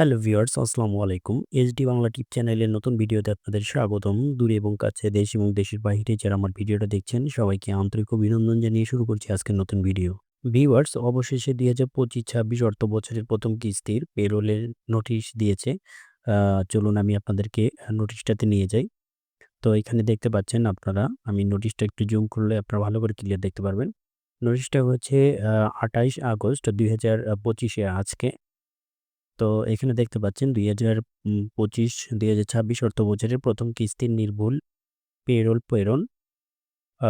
Hello viewers, আসসালামু আলাইকুম। HD Bangla টিপ চ্যানেলের নতুন ভিডিওতে আপনাদের স্বাগতম। দূরে এবং কাছে দেশ এবং দেশের বাইরে যারা আমার ভিডিওটা দেখছেন, সবাইকে আন্তরিক অভিনন্দন জানিয়ে শুরু করছি আজকের নতুন ভিডিও। ভিউয়ার্স, অবশেষে দুই হাজার পঁচিশ ছাব্বিশ অর্থ বছরের প্রথম কিস্তির পেরোলের নোটিশ দিয়েছে। চলুন আমি আপনাদেরকে নোটিশটাতে নিয়ে যাই। তো এখানে দেখতে পাচ্ছেন আপনারা, আমি নোটিশটা একটু জুম করলে আপনারা ভালো করে ক্লিয়ার দেখতে পারবেন। নোটিশটা হচ্ছে আঠাইশ আগস্ট দুই হাজার পঁচিশে আজকে। তো এখানে দেখতে পাচ্ছেন ২০২৫ ২০২৬ অর্থ বছরের প্রথম কিস্তির নির্ভুল পেরোল প্রেরণ।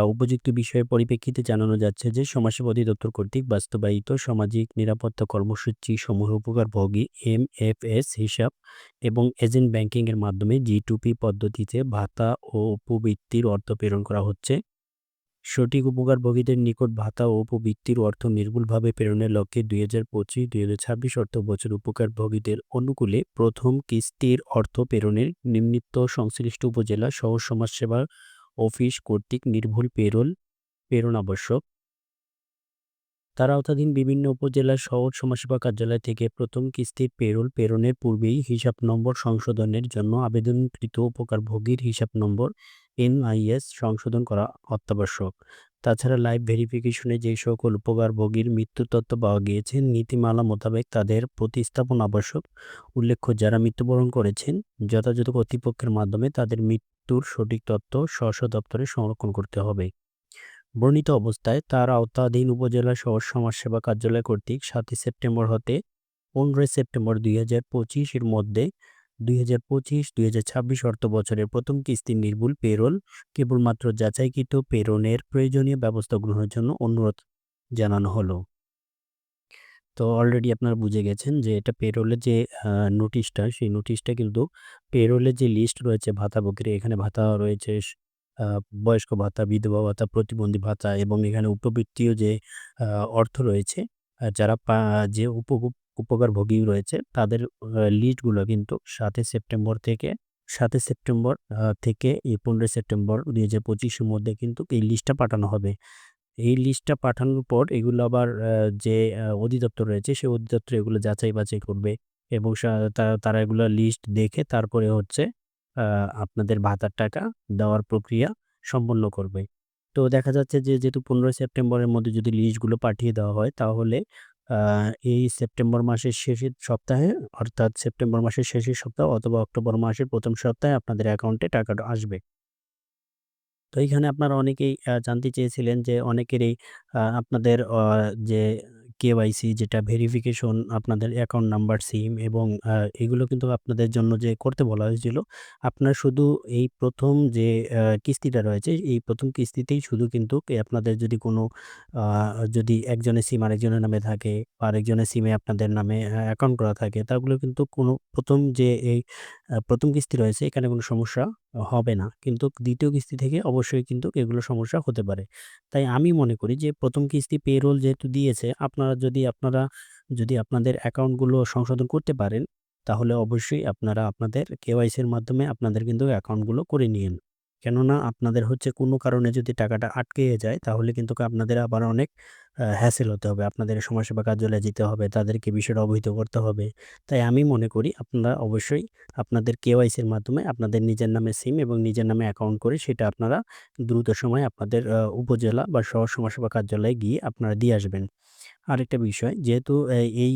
উপযুক্ত বিষয়ের পরিপ্রেক্ষিতে জানানো যাচ্ছে যে সমাজসেবা অধিদপ্তর কর্তৃক বাস্তবায়িত সামাজিক নিরাপত্তা কর্মসূচি সমূহ উপকারভোগী এস হিসাব এবং এজেন্ট ব্যাংকিং এর মাধ্যমে জি টু পি পদ্ধতিতে ভাতা ও উপবৃত্তির অর্থ প্রেরণ করা হচ্ছে। সঠিক উপকারভোগীদের নিকট ভাতা ও উপবৃত্তির অর্থ নির্ভুলভাবে প্রেরণের লক্ষ্যে দুই হাজার পঁচিশ, দুই হাজার ছাব্বিশ অর্থ বছর উপকারভোগীদের অনুকূলে প্রথম কিস্তির অর্থ প্রেরণের নিম্নিত সংশ্লিষ্ট উপজেলা সহ সমাজসেবা অফিস কর্তৃক নির্ভুল পেরোল প্রেরণ আবশ্যক তার আওতাধীন বিভিন্ন উপজেলা শহর সমাজসেবা কার্যালয় থেকে প্রথম কিস্তির পেরোল প্রেরণের পূর্বেই হিসাব নম্বর সংশোধনের জন্য আবেদনকৃত উপকারভোগীর হিসাব নম্বর এনআইএস সংশোধন করা অত্যাবশ্যক। তাছাড়া লাইভ ভেরিফিকেশনে যে সকল উপকারভোগীর মৃত্যু তথ্য পাওয়া গিয়েছে, নীতিমালা মোতাবেক তাদের প্রতিস্থাপন আবশ্যক। উল্লেখ্য, যারা মৃত্যুবরণ করেছেন, যথাযথ কর্তৃপক্ষের মাধ্যমে তাদের মৃত্যুর সঠিক তথ্য স্ব দপ্তরে সংরক্ষণ করতে হবে। বর্ণিত অবস্থায় তার আওতাধীন উপজেলা শহর সমাজসেবা কার্যালয় কর্তৃক সাতই সেপ্টেম্বর হতে পনেরোই সেপ্টেম্বর দুই হাজার পঁচিশের মধ্যে দুই হাজার পঁচিশ দুই হাজার ছাব্বিশ অর্থ বছরের প্রথম কিস্তির নির্ভুল পেরোল কেবলমাত্র যাচাইকৃত প্রেরণের প্রয়োজনীয় ব্যবস্থা গ্রহণের জন্য অনুরোধ জানানো হলো। তো অলরেডি আপনারা বুঝে গেছেন যে এটা পেরোলের যে নোটিশটা সেই নোটিশটা কিন্তু পেরোলের যে লিস্ট রয়েছে ভাতা ভাতাভোগীর এখানে ভাতা রয়েছে বয়স্ক ভাতা, বিধবা ভাতা, প্রতিবন্ধী ভাতা এবং এখানে উপবৃত্তীয় যে অর্থ রয়েছে যারা যে উপ উপকারভোগী রয়েছে তাদের লিস্টগুলো কিন্তু সাতই সেপ্টেম্বর থেকে, সাতই সেপ্টেম্বর থেকে এই পনেরোই সেপ্টেম্বর দুই হাজার পঁচিশের মধ্যে কিন্তু এই লিস্টটা পাঠানো হবে এই লিস্টটা পাঠানোর পর এগুলো আবার যে অধিদপ্তর রয়েছে সেই অধিদপ্তর এগুলো যাচাই বাছাই করবে এবং তারা এগুলো লিস্ট দেখে তারপরে হচ্ছে আপনাদের ভাতার টাকা দেওয়ার প্রক্রিয়া সম্পন্ন করবে। তো দেখা যাচ্ছে যে, যেহেতু পনেরোই সেপ্টেম্বরের মধ্যে যদি লিস্টগুলো পাঠিয়ে দেওয়া হয় তাহলে এই সেপ্টেম্বর মাসের শেষের সপ্তাহে, অর্থাৎ সেপ্টেম্বর মাসের শেষের সপ্তাহ অথবা অক্টোবর মাসের প্রথম সপ্তাহে আপনাদের অ্যাকাউন্টে টাকাটা আসবে। তো এইখানে আপনারা অনেকেই জানতে চেয়েছিলেন যে অনেকেরই আপনাদের যে কেওয়াইসি যেটা ভেরিফিকেশন আপনাদের অ্যাকাউন্ট নাম্বার, সিম এবং এগুলো কিন্তু আপনাদের জন্য যে করতে বলা হয়েছিল। আপনার শুধু এই প্রথম যে কিস্তিটা রয়েছে, এই প্রথম কিস্তিতেই শুধু কিন্তু আপনাদের যদি কোনো যদি একজনের সিম আরেকজনের নামে থাকে বা আরেকজনের সিমে আপনাদের নামে অ্যাকাউন্ট করা থাকে, তাগুলো কিন্তু কোনো প্রথম যে এই প্রথম কিস্তি রয়েছে এখানে কোনো সমস্যা হবে না। কিন্তু দ্বিতীয় কিস্তি থেকে অবশ্যই কিন্তু এগুলো সমস্যা হতে পারে। তাই আমি মনে করি যে প্রথম কিস্তি পেরোল যেহেতু দিয়েছে আপনারা যদি আপনারা যদি আপনাদের অ্যাকাউন্টগুলো সংশোধন করতে পারেন, তাহলে অবশ্যই আপনারা আপনাদের কেওয়াইসির মাধ্যমে আপনাদের কিন্তু অ্যাকাউন্টগুলো করে নিয়েন। কেননা আপনাদের হচ্ছে কোনো কারণে যদি টাকাটা আটকে যায় তাহলে কিন্তু আপনাদের আবার অনেক হ্যাসেল হতে হবে। আপনাদের সমাজসেবা কার্যালয়ে যেতে হবে, তাদেরকে বিষয়টা অবহিত করতে হবে। তাই আমি মনে করি আপনারা অবশ্যই আপনাদের কেওয়াইসির মাধ্যমে আপনাদের নিজের নামে সিম এবং নিজের নামে অ্যাকাউন্ট করে সেটা আপনারা দ্রুত সময়ে আপনাদের উপজেলা বা শহর সমাজসেবা কার্যালয়ে গিয়ে আপনারা দিয়ে আসবেন। আরেকটা বিষয় যেহেতু এই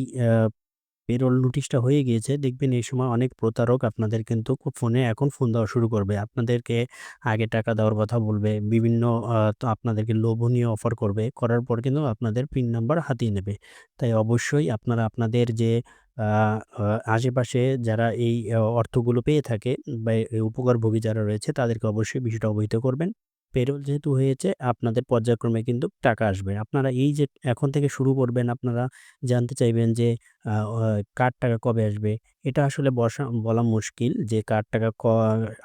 পেরোল নোটিশটা হয়ে গিয়েছে। দেখবেন এই সময় অনেক প্রতারক আপনাদের কিন্তু ফোনে এখন ফোন দেওয়া শুরু করবে। আপনাদেরকে আগে টাকা দেওয়ার কথা বলবে, বিভিন্ন আপনাদেরকে লোভনীয় অফার করবে। করার পর কিন্তু আপনাদের পিন নাম্বার হাতিয়ে নেবে। তাই অবশ্যই আপনারা আপনাদের যে আশেপাশে যারা এই অর্থগুলো পেয়ে থাকে বা উপকারভোগী যারা রয়েছে, তাদেরকে অবশ্যই বিষয়টা অবহিত করবেন। পেরোল যেহেতু হয়েছে আপনাদের পর্যায়ক্রমে কিন্তু টাকা আসবে। আপনারা এই যে এখন থেকে শুরু করবেন আপনারা জানতে চাইবেন যে কার টাকা কবে আসবে? এটা আসলে বসা বলা মুশকিল যে কার টাকা ক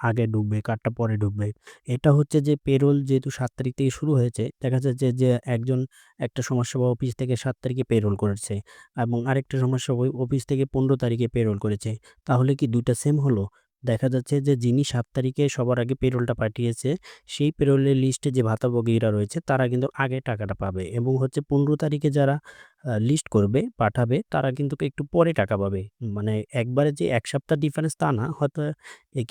আগে ঢুকবে, কারটা পরে ঢুকবে। এটা হচ্ছে যে পেরোল যেহেতু সাত তারিখ থেকে শুরু হয়েছে, দেখা যাচ্ছে যে একজন একটা সমাজসেবা অফিস থেকে সাত তারিখে পেরোল করেছে এবং আরেকটা সমাজসেবা অফিস থেকে পনেরো তারিখে পেরোল করেছে। তাহলে কি দুইটা সেম হলো? দেখা যাচ্ছে যে, যিনি সাত তারিখে সবার আগে পেরোলটা পাঠিয়েছে, সেই পেরোলের লিস্টে যে ভাতাভোগীরা রয়েছে, তারা কিন্তু আগে টাকাটা পাবে এবং হচ্ছে পনেরো তারিখে যারা লিস্ট করবে, পাঠাবে তারা কিন্তু একটু পরে টাকা পাবে। মানে একবারে যে এক সপ্তাহ ডিফারেন্স তা না। হয়তো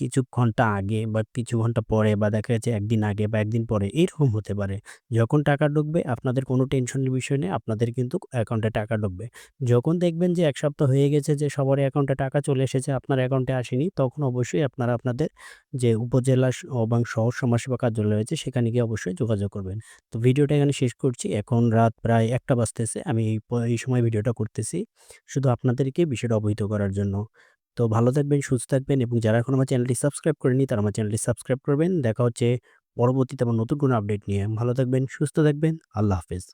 কিছু ঘণ্টা আগে বা কিছু ঘণ্টা পরে বা দেখা যাচ্ছে একদিন আগে বা একদিন পরে এরকম হতে পারে। যখন টাকা ঢুকবে আপনাদের কোনো টেনশনের বিষয় নেই। আপনাদের কিন্তু অ্যাকাউন্টে টাকা ঢুকবে। যখন দেখবেন যে এক সপ্তাহ হয়ে গেছে যে সবারই অ্যাকাউন্টে টাকা চলে এসেছে, আপনার অ্যাকাউন্টে আসেনি, তখন অবশ্যই আপনারা আপনাদের যে উপজেলা এবং শহর সমাজসেবা কার্যালয় রয়েছে সেখানে গিয়ে অবশ্যই যোগাযোগ করবেন। তো ভিডিওটা এখানে শেষ করছি। এখন রাত প্রায় একটা বাজতেছে। আমি এই এই সময় ভিডিওটা করতেছি। শুধু আপনাদেরকে বিষয়টা অবহিত করার জন্য। তো ভালো থাকবেন, সুস্থ থাকবেন এবং যারা এখন আমার চ্যানেলটি সাবস্ক্রাইব করেনি তারা আমার চ্যানেলটি সাবস্ক্রাইব করবেন। দেখা হচ্ছে পরবর্তীতে আমার নতুন কোনো আপডেট নিয়ে। ভালো থাকবেন, সুস্থ থাকবেন। আল্লাহ হাফেজ।